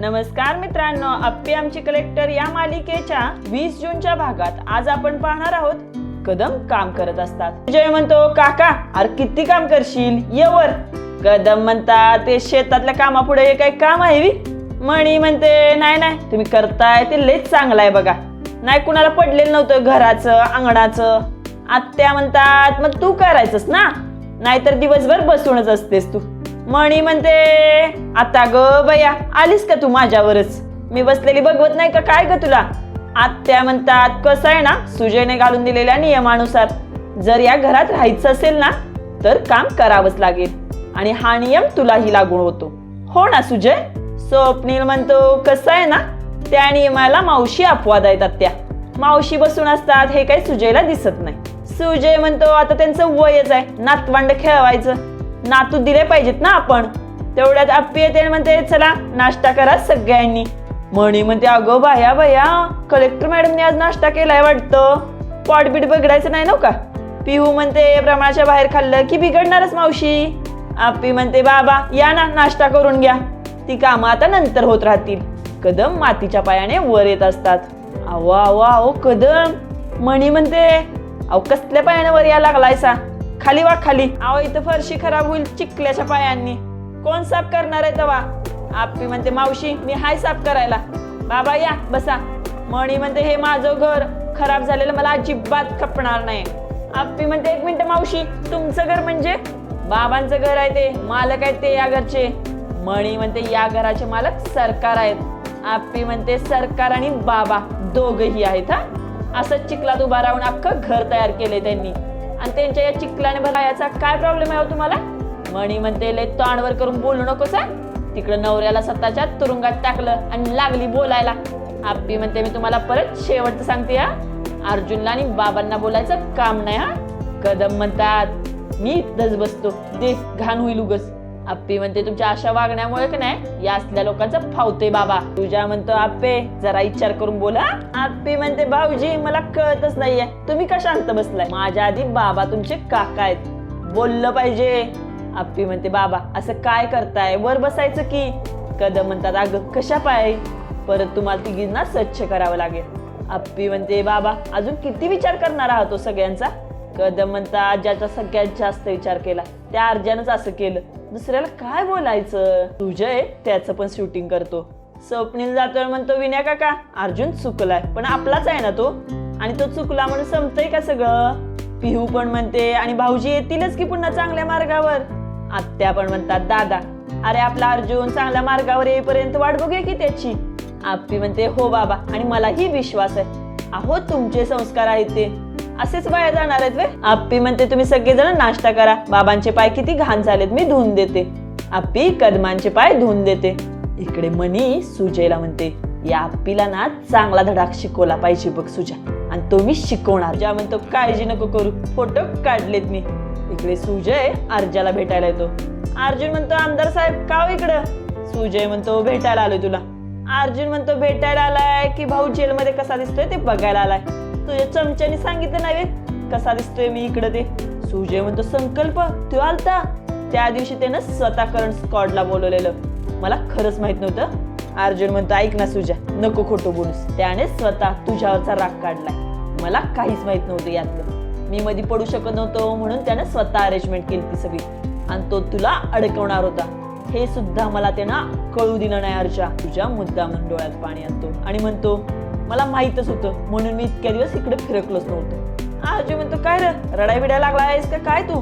नमस्कार मित्रांनो अप्पी आमची कलेक्टर या मालिकेच्या वीस जूनच्या भागात आज आपण पाहणार आहोत कदम काम करत असतात. जय म्हणतो काका अरे किती काम करशील? येवर कदम म्हणतात ते शेतातल्या कामापुढे हे काही काम आहे बी मणी म्हणते नाही नाही तुम्ही करताय ते लयच चांगलं आहे बघा. नाही कुणाला पडलेलं नव्हतं घराचं अंगणाचं. आत्या म्हणतात मग तू करायचंस ना? नाहीतर दिवसभर बसूनच असतेस तू. मणी म्हणते आता ग बया आलीस का तू माझ्यावरच? मी बसलेली बघवत नाही का? काय ग तुला? आत्या म्हणतात कसं आहे ना सुजयने घालून दिलेल्या नियमानुसार. जर या घरात राहायचं असेल ना तर काम करावंच लागेल. आणि हा नियम तुलाही लागू होतो. हो ना सुजय? स्वप्नील म्हणतो कसं आहे ना त्या नियमाला मावशी अपवाद आहेत आत्या. मावशी बसून असतात हे काही सुजयला दिसत नाही. सुजय म्हणतो आता त्यांचं वयच आहे नातवांड खेळवायचं. नातू दिले पाहिजेत ना आपण. तेवढ्यात आप्पी येते म्हणते चला नाश्ता करा सगळ्यांनी. म्हणी म्हणते अगं बाया बाया कलेक्टर मॅडमने आज नाश्ता केलाय वाटतं. पॉटबीट बिघडायचं नाही नव्ह का? पिहू म्हणते प्रमाणाच्या बाहेर खाल्लं की बिघडणारच मावशी. आप्पी म्हणते बाबा या ना नाश्ता करून घ्या. ती कामं आता नंतर होत राहतील. कदम मातीच्या पायाने वर येत असतात. अहो अहो अहो कदम. म्हणी म्हणते अहो कसल्या पायाने वर यायला लागलायसा? खाली वा खाली. अहो इथं फरशी खराब होईल चिखल्याच्या पायांनी. कोण साफ करणार आहे तवा? आप्पी म्हणते मावशी मी हाय साफ करायला. बाबा या बसा. मणी म्हणते हे माझं घर खराब झालेलं मला अजिबात खपणार नाही. आप्पी म्हणते एक मिनिट मावशी तुमचं घर म्हणजे? बाबांचं घर आहे ते मालक आहेत ते या घरचे. मणी म्हणते या घराचे मालक सरकार आहेत. आप्पी म्हणते सरकार आणि बाबा दोघही आहेत हा? असं चिखलात उभा राहून अख्खं घर तयार केले त्यांनी. आणि त्यांच्या या चिखलाने भरायचा काय प्रॉब्लेम आहे हो तुम्हाला? मणी म्हणते लय तोंडवर करून बोलू नकोस तिकडं नवऱ्याला स्वतःच्या तुरुंगात टाकलं आणि लागली बोलायला. आप्पी म्हणते मी तुम्हाला परत शेवटचं सांगते हा. अर्जुनला आणि बाबांना बोलायचं काम नाही हा. कदम म्हणतात मी इथंच बसतो. दे घाण होईल उगस आप्पी म्हणते तुमच्या अशा वागण्यामुळे का नाही? या असल्या लोकांचं फावते बाबा. तुझ्या म्हणतो आप्पे जरा विचार करून बोला आप्पी म्हणते भाऊजी मला कळतच नाहीये. तुम्ही का शांत बसलाय? माझ्या आधी बाबा तुमचे काका आहेत. बोललं पाहिजे. आप्पी म्हणते बाबा असं काय करताय? वर बसायचं की? कदम म्हणतात अगं कशा पाय? परत तुम्हाला तिघींना स्वच्छ करावं लागेल. आप्पी म्हणते बाबा अजून किती विचार करणार आहात तो सगळ्यांचा? कदम म्हणतात ज्याचा सगळ्यात जास्त विचार केला. त्या अर्जानंच असं केलं. दुसऱ्याला काय बोलायचं? तुझे त्याचं पण शूटिंग करतो. स्वप्नील जातोय म्हणतो विनय काका अर्जुन चुकलाय पण आपलाच आहे ना तो? आणि तो चुकला म्हणून संपतय का सगळं? पिहू पण म्हणते आणि भाऊजी येतीलच की पुन्हा चांगल्या मार्गावर? आत्या पण म्हणतात दादा अरे आपला अर्जुन चांगल्या मार्गावर येईपर्यंत वाट बघूया की त्याची. आप्पी म्हणते हो बाबा आणि मलाही विश्वास आहे. अहो तुमचे संस्कार आहेत ते. असेच वाया जाणार आहेत वे. आप्पी म्हणते तुम्ही सगळेजण नाश्ता करा. बाबांचे पाय किती घाण झालेत मी धुवून देते. आप्पी कदमांचे पाय धुवून देते. इकडे मनी सुजयला म्हणते या आप्पीला ना चांगला धडाक शिकवला पाहिजे बघ सुजा. आणि तो मी शिकवणार. ज्या म्हणतो काळजी नको करू. फोटो काढलेत मी. इकडे सुजय अर्जाला भेटायला येतो. अर्जुन म्हणतो आमदार साहेब का हो इकडं? सुजय म्हणतो भेटायला आलोय तुला. अर्जुन म्हणतो भेटायला आलाय की भाऊ जेलमध्ये कसा दिसतोय ते बघायला आलाय. तुझ्या चमच्याने सांगितलं नाही कसा दिसतोय मी इकडं ते? सुजय म्हणतो संकल्प तू आलता. त्या दिवशी त्यानं स्वतः करण स्कॉडला बोलवलेलं. मला खरंच माहीत नव्हतं. अर्जुन म्हणतो ऐक ना सुजा नको खोटं बोलूस. त्याने स्वतः तुझ्यावरचा राग काढलाय. मला काहीच माहीत नव्हतं यातलं. मी मध्ये पडू शकत नव्हतो म्हणून त्यानं स्वतः अरेंजमेंट केली ती सगळी. आणि तो तुला अडकवणार होता. हे सुद्धा मला त्यानं कळू दिलं नाही अर्जा. तुझ्या मुद्दा म्हणून डोळ्यात पाणी आणतो. आणि म्हणतो मला माहीतच होतं. म्हणून मी इतक्या दिवस इकडे फिरकलोच नव्हतं. आजी म्हणतो काय रे? रडाय बिडाय लागला आहेस का? काय तू?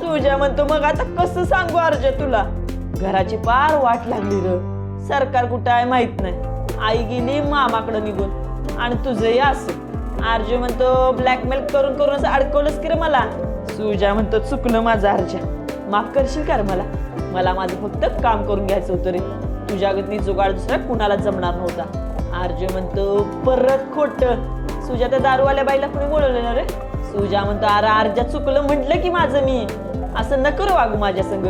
तुझ्या म्हणतो मग आता कसं सांगू अर्ज तुला? घराची पार वाट लागली र. सरकार कुठं आहे माहीत नाही. आई गेली मामाकडं निघून. आणि तुझंही असं. आर्ज म्हणतो ब्लॅकमेल करून करून असं अडकवलंच की रे मला? सुजा म्हणतो चुकलं माझं अर्जा माफ करशील का मला? मला माझं फक्त काम करून घ्यायचं होतं रे. तुझ्या गतनी जुगाड दुसरा कुणाला जमणार नव्हता. आरजे म्हणतो परत खोट. सुजा त्या दारूवाल्या बाईला कुणी बोलवलं ना रे? सुजा म्हणतो अरे आरज्या चुकलं म्हटलं की माझं मी. असं न करू वागू माझ्या संग.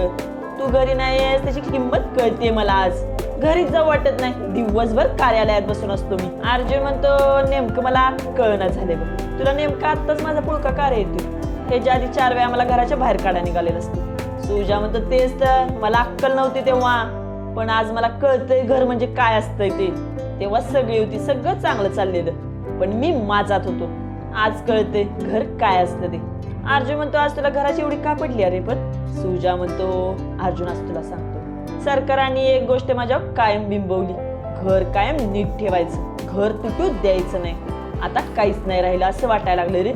तू घरी नाही आहेस त्याची किंमत कळते मला आज. घरीच जाऊ वाटत नाही. दिवसभर कार्यालयात बसून असतो मी. आरजे म्हणतो नेमकं मला कळणं झाले बघ. तुला नेमकं आत्ताच माझा पुळका कार येतो हे ज्या आधी चार वेळा मला घराच्या बाहेर काढा निघालेलं असतं. सुजा म्हणतो तेच तर. मला अक्कल नव्हती तेव्हा. पण आज मला कळतंय घर म्हणजे काय असतंय ते. तेव्हा सगळी होती सगळं चांगलं चाललेलं. पण मी माझात होतो. आज कळते घर काय असतं ते. अर्जुन म्हणतो आज तुला घराची एवढी का पडली? अरे पण सुजा म्हणतो अर्जुन आज तुला सांगतो. सरकाराने एक गोष्ट माझ्या कायम बिंबवली. घर कायम नीट ठेवायचं. घर तुटू द्यायचं नाही. आता काहीच नाही राहिलं असं वाटायला लागलं रे.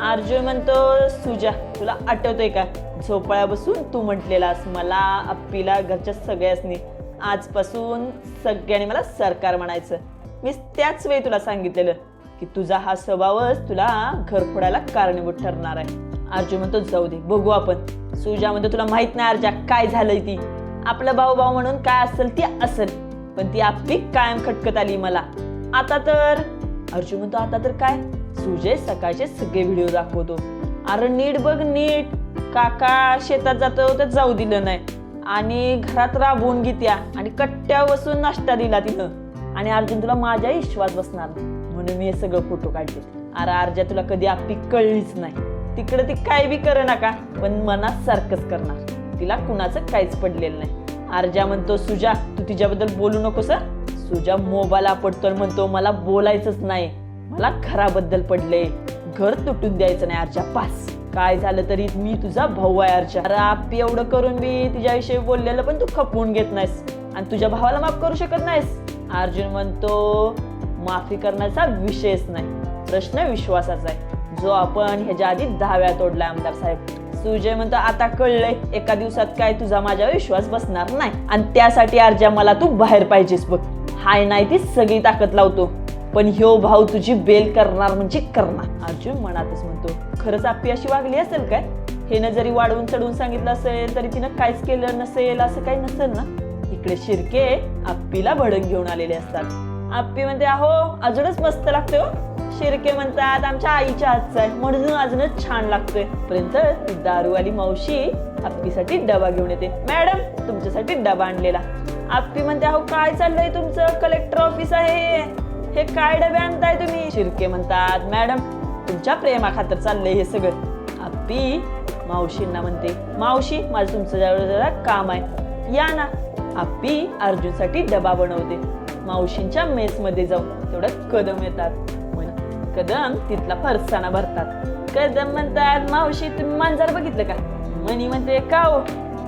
अर्जुन म्हणतो सुजा तुला आठवतोय का? झोपाळ्या बसून तू म्हटलेलास मला अप्पीला घरच्या सगळ्यासनी. आजपासून सगळ्यांनी मला सरकार म्हणायचं. मी त्याच वेळी तुला सांगितलेलं की तुझा हा स्वभावच तुला घर फोडायला कारणीभूत ठरणार आहे. अर्जुन म्हणतो जाऊ दे बघू आपण. सुजा म्हणतो तुला माहीत नाही अर्जा काय झालंय ती. आपलं भाऊ भाऊ म्हणून काय असेल ती असेल पण ती आपली कायम खटकत आली मला. आता तर अर्जुन म्हणतो आता तर काय? सुजय सकाळचे सगळे व्हिडिओ दाखवतो. अरे नीट बघ नीट. काका शेतात जातो तर जाऊ दिलं नाही. आणि घरात राबवून घेत्या आणि कट्ट्या बसून नाश्ता दिला तिनं. आणि अर्जुन तुला माझ्या विश्वास बसणार म्हणून मी हे सगळं फोटो काढले. अरे अर्जा तुला कधी आपली कळलीच नाही. तिकडे ती काय बी करे नका पण मनात सारखंच करणार. तिला कुणाचं काहीच पडलेलं नाही. अर्जा म्हणतो सुजा तू तिच्याबद्दल बोलू नको सर. सुजा मोबाईल पडतो आणि म्हणतो मला बोलायचंच नाही. मला घराबद्दल पडले घर तुटून द्यायचं नाही अर्जा पास काय झालं तरी मी तुझा भाऊ आहे अर्चा. अरे एवढं करून मी तिच्याविषयी बोललेलं पण तू खपवून घेत नाहीस. आणि तुझ्या भावाला माफ करू शकत नाहीस. अर्जुन म्हणतो माफी करण्याचा विषयच नाही. प्रश्न विश्वासाचा आहे. जो आपण ह्याच्या आधी दहा वेळा तोडलाय आमदार साहेब. सुजय म्हणतो आता कळलंय. एका दिवसात काय तुझा माझ्यावर विश्वास बसणार नाही. आणि त्यासाठी अर्जा मला तू बाहेर पाहिजेस बघ. हाय नाही ती सगळी ताकद लावतो. पण ह्यो भाऊ तुझी बेल करणार म्हणजे करणार. अर्जुन मनातच म्हणतो खरंच आपली अशी वागली असेल काय? हेनं जरी वाढवून चढवून सांगितलं असेल तरी तिनं काहीच केलं नसेल असं काही नसेल ना? इकडे शिरके आप्पीला भडक घेऊन आलेले असतात. आप्पी म्हणते अहो अजूनच मस्त लागते हो." शिरके म्हणतात आमच्या आईच्या हातचा आहे म्हणून अजूनच छान लागतोय. पर्यंत दारूवाली मावशी आप्पीसाठी डबा घेऊन येते. मॅडम तुमच्यासाठी डबा आणलेला. आप्पी म्हणते अहो काय चाललंय तुमचं? कलेक्टर ऑफिस आहे. हे. हे काय डबे आणताय तुम्ही? शिरके म्हणतात मॅडम तुमच्या प्रेमा खातर चाललंय हे सगळं. आप्पी मावशींना म्हणते मावशी माझं तुमचं जवळ जरा काम आहे. या ना. आप्पी अर्जुनसाठी डबा बनवते. मावशींच्या मेसमध्ये जाऊन तेवढं कदम येतात. म्हण कदम तिथला फरसाना भरतात. कदम म्हणतात मावशी तुम्ही मांजर बघितलं का? मनी म्हणते का हो?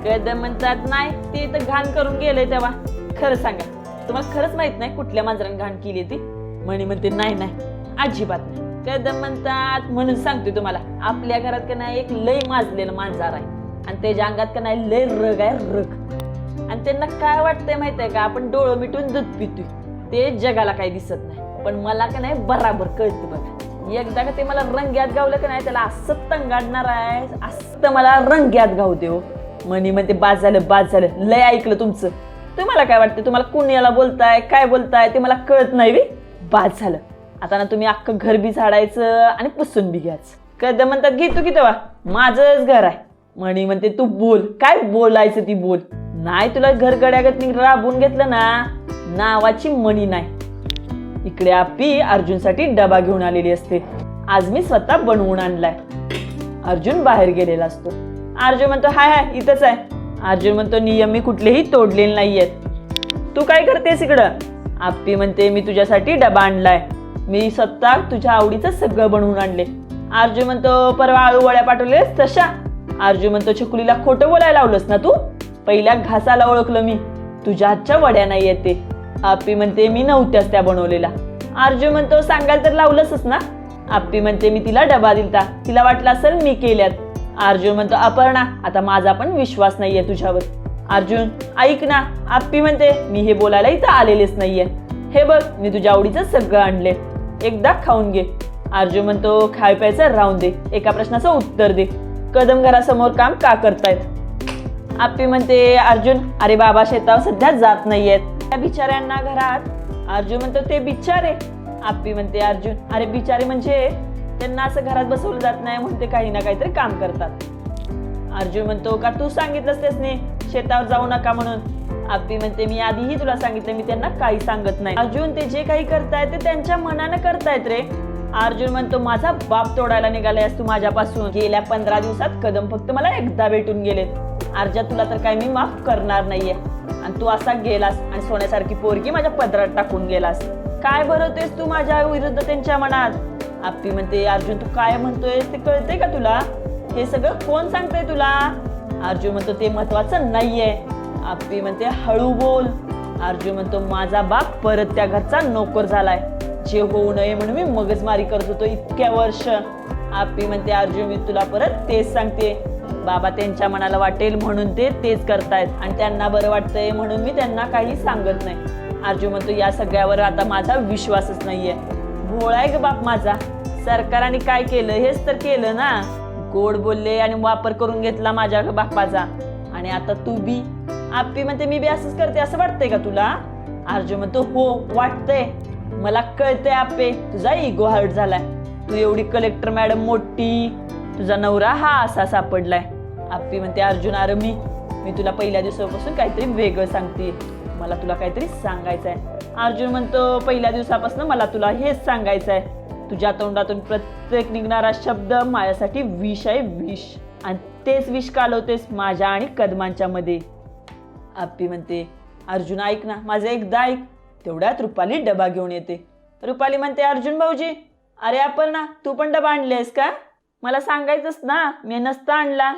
कदम म्हणतात नाही ते तर घाण करून गेलंय तेव्हा. खरं सांगा तुम्हाला खरंच माहीत नाही कुठल्या मांजराने घाण केली ती? मणी म्हणते नाही नाही अजिबात नाही. कदम म्हणतात म्हणून सांगतोय तुम्हाला. आपल्या घरात का नाही एक लय माजलेलं मांजार आहे. आणि त्याच्या अंगात का नाही लय रग आहे रग. आणि त्यांना काय वाटतंय माहीत आहे का? आपण डोळं मिटून दूध पितोय. ते जगाला काही दिसत नाही. पण मला का नाही बराबर कळतं बघा. एकदा का ते मला रंग्यात गावलं का नाही त्याला असं तंगाडणार आहे असं मला रंग्यात गावते हो. म्हणी म्हणते बाद झालं बाद झालं. लय ऐकलं तुमचं. तुम्हाला काय वाटतं तुम्हाला कुणाला बोलताय काय बोलताय ते मला कळत नाही बी. बाद झालं. आता ना तुम्ही अख्खं घर बी झाडायचं आणि पुसून बी घ्यायचं. कधी म्हणतात घेतो की तेव्हा. माझंच घर आहे. म्हणी म्हणते तू बोल. काय बोलायचं ती बोल? नाही तुला घर गड्यागत मी राबून घेतलं ना नावाची मणी नाही. इकडे आपी अर्जुनसाठी डबा घेऊन आलेली असते. आज मी स्वतः बनवून आणलाय. अर्जुन बाहेर गेलेला असतो. अर्जुन म्हणतो हाय हाय इथंच आहे. अर्जुन म्हणतो नियम मी कुठलेही तोडलेले नाहीयेत. तू काय करतेस इकडं? आप्पी म्हणते मी तुझ्यासाठी डबा आणलाय. मी स्वतः तुझ्या आवडीचं सगळं बनवून आणले. अर्जुन म्हणतो परवा आळू वड्या पाठवलेस तशा. अर्जुन म्हणतो छकुलीला खोटं बोलायला लावलंस ना तू? पहिल्या घासाला ओळखलं मी. तुझ्या हातच्या वड्या नाही येते आप्पी म्हणते मी नव्हत्याच त्या बनवलेल्या. अर्जुन म्हणतो सांगायला तर लावलंसच ना. आप्पी म्हणते मी तिला डबा दिलता. तिला वाटलं असेल मी केल्यात. अर्जुन म्हणतो अपर्णा आता माझा पण विश्वास नाहीये तुझ्यावर. अर्जुन ऐक ना. आप्पी म्हणते मी हे बोलायला इथं आलेलेच नाहीये. हे बघ मी तुझ्या आवडीचं सगळं आणले. एकदा खाऊन घे. अर्जुन म्हणतो खाय प्यायचं राहून दे. एका प्रश्नाचं उत्तर दे. कदम घरासमोर काम का करतायत? आप्पी म्हणते अर्जुन अरे बाबा शेतावर सध्या जात नाहीयेत. त्या बिचाऱ्यांना घरात अर्जुन म्हणतो ते बिचारे. आप्पी म्हणते अर्जुन अरे बिचारे म्हणजे त्यांना असं घरात बसवलं जात नाही म्हणून ते काही ना काहीतरी काम करतात. अर्जुन म्हणतो का तू सांगितलंस त्यासने शेतावर जाऊ नका म्हणून. आपी म्हणते मी आधीही तुला सांगितलं मी त्यांना काही सांगत नाही. अर्जुन ते जे काही करतायत ते त्यांच्या मनानं करतायत रे. अर्जुन म्हणतो माझा बाप तोडायला निघालायस तू माझ्यापासून. गेल्या पंधरा दिवसात कदम फक्त मला एकदा भेटून गेलेत. अर्जा तुला तर काय मी माफ करणार नाहीये. आणि तू असा गेलास आणि सोन्यासारखी पोरगी माझ्या पदरात टाकून गेलास. काय भरवतेस तू माझ्या विरुद्ध त्यांच्या मनात? आपी म्हणते अर्जुन तू काय म्हणतोयस ते कळते का तुला? हे सगळं कोण सांगतंय तुला? अर्जुन म्हणतो ते महत्वाचं नाहीये. आप्पी म्हणते हळू बोल. अर्जुन म्हणतो माझा बाप परत त्या घरचा नोकर झालाय. जे होऊ नये म्हणून मी मगजमारी करत होतो इतक्या वर्ष. आप्पी म्हणते अर्जुन मी तुला परत तेच सांगते. बाबा त्यांच्या मनाला वाटेल म्हणून ते तेच करतायत आणि त्यांना बरं वाटतंय म्हणून मी त्यांना काही सांगत नाही. अर्जुन म्हणतो या सगळ्यावर आता माझा विश्वासच नाहीये. भोळाय ग बाप माझा. सरकारने काय केलं? हेच तर केलं ना. गोड बोलले आणि वापर करून घेतला माझ्या बापाचा. आणि आता तू बी आप्पी म्हणते मी बी असंच करते असं वाटतंय का तुला? अर्जुन म्हणतो हो वाटतंय. मला कळतंय आप्पे तुझा इगो हर्ट झालाय. तू एवढी कलेक्टर मॅडम मोठी. तुझा नवरा हा असा सापडलाय. आप्पी म्हणते अर्जुन अरे मी मी तुला पहिल्या दिवसापासून काहीतरी वेगळं सांगते मला तुला काहीतरी सांगायचं आहे अर्जुन म्हणतो पहिल्या दिवसापासून मला तुला हेच सांगायचं आहे तुझ्या तोंडातून प्रत्येक निघणारा शब्द माझ्यासाठी विष आहे विष. आणि तेच विष कालवतेस माझ्या आणि कदमांच्या मध्ये. आप्पी म्हणते अर्जुन ऐक ना माझं एकदा ऐक. तेवढ्यात रुपाली डबा घेऊन येते. रुपाली म्हणते अर्जुन भाऊजी अरे आपण ना तू पण डबा आणलेस का? मला सांगायचंच ना मी नसता आणला.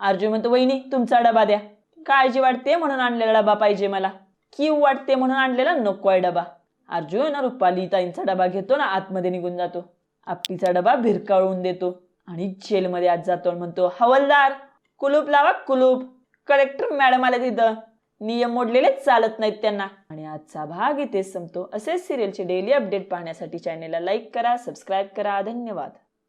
अर्जुन म्हणतो वहिनी तुमचा डबा द्या. काळजी वाटते म्हणून आणलेला डबा पाहिजे मला. किव वाटते म्हणून आणलेला नको आहे डबा. अर्जुन रुपाली ताईंचा डबा घेतो ना आतमध्ये निघून जातो. आप्पीचा डबा भिरकाळून देतो आणि जेलमध्ये आत जातो आणि म्हणतो हवलदार कुलूप लावा कुलूप. कलेक्टर मॅडम आले तिथं. नियम मोडलेलेच चालत नाहीत त्यांना. आणि आजचा भाग इथे संपतो. असेच सिरियलचे डेली अपडेट पाहण्यासाठी चॅनेलला लाईक करा सबस्क्राईब करा. धन्यवाद.